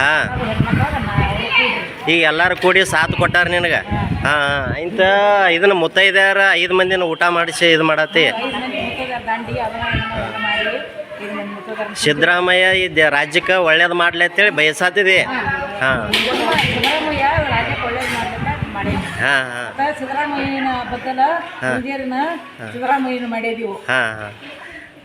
ಹಾಂ. ಈಗ ಎಲ್ಲರೂ ಕೂಡಿ ಸಾಥ್ ಕೊಟ್ಟಾರ ನಿನಗೆ? ಹಾಂ. ಇಂಥ ಇದನ್ನ ಮುತ್ತೈದ್ಯಾರ ಐದು ಮಂದಿನ ಊಟ ಮಾಡಿಸಿ ಇದು ಮಾಡತ್ತಿ. ಸಿದ್ದರಾಮಯ್ಯ ಈ ದ- ರಾಜ್ಯಕ್ಕೆ ಒಳ್ಳೇದು ಮಾಡ್ಲಿ ಅಂತೇಳಿ ಬಯಸಾತಿದೆ. ಹಾಂ. ಹಾಂ. ಹಾಂ ಸಿದ್ದರಾಮಯ್ಯನ ಬದಲ ಸಿದ್ದರಾಮಯ್ಯನ ಮಾಡಿದೀವಿ. ಹಾಂ ಹಾಂ.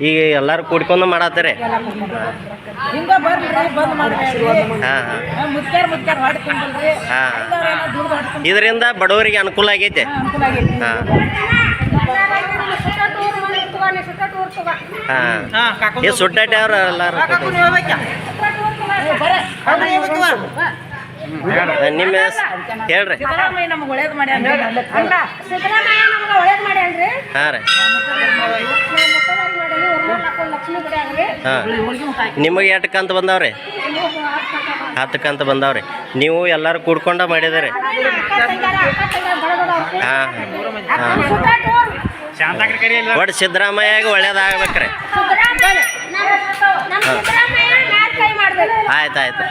ಈಗ ಎಲ್ಲರೂ ಕೂಡ್ಕೊಂಡು ಮಾಡತ್ತಾರೆ. ಹಿಂಗ ಬರ್ರಿ ಬಂದ್ ಮಾಡ್ಬೇಡ್ರಿ. ಹಾಂ ಹಾಂ. ಮುದ್ಕ್ಯಾರ ಮುದ್ಕ್ಯಾರ ಹೊಡೆ ತುಂಬಲ್ರಿ ಹಾ. ಎಲ್ಲಾರೇನ ದುಡ್ಡು ಹೊಡೆ ತುಂಬ ಇದರಿಂದ ಬಡವರಿಗೆ ಅನುಕೂಲ ಆಗೈತೆ. ಅನುಕೂಲ ಆಗೈತಿ. ಹಾಂ. ಹಾಂ. ಈ ಸುಟ್ಟಾಟಿ ಅವ್ರು ಎಲ್ಲರೂ ನಿಮ್ಮ ಹೇಳ್ರಿ. ಸಿದ್ದರಾಮಯ್ಯ ನಮ್ಗೆ ಒಳ್ಳೇದು ಮಾಡ್ಯಾನ ಅಲ್ಲ ಸಿದ್ದರಾಮಯ್ಯ ನಮ್ಗೆ ಒಳ್ಳೇದು ಮಾಡ್ಯಾನ್ರಿ ಹಾಂ ರೀ. ಹಾಂ. ನಿಮಗೆ ಎಷ್ಟು ಕಂತ ಬಂದಾವ್ರಿ? ಹತ್ತು ಕಂತ ಬಂದಾವ್ರಿ. ನೀವು ಎಲ್ಲರೂ ಕೂಡ್ಕೊಂಡ ಮಾಡಿದಿರಿ. ಹಾಂ ಹಾಂ. ಒಟ್ಟು ಸಿದ್ದರಾಮಯ್ಯಾಗ ಒಳ್ಳೇದಾಗ್ಬೇಕ್ರಿ ಆಯ್ತು ಆಯ್ತು.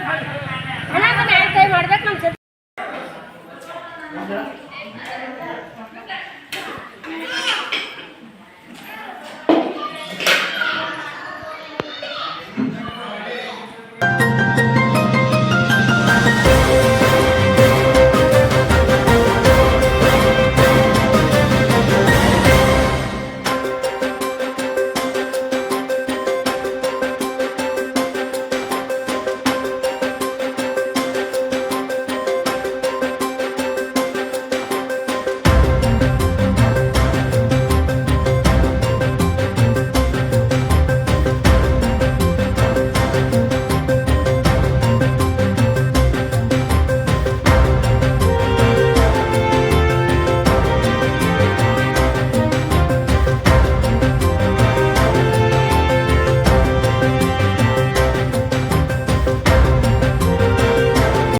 ಕೈ ಮಾಡ್ಬೇಕು ನಮ್ಮ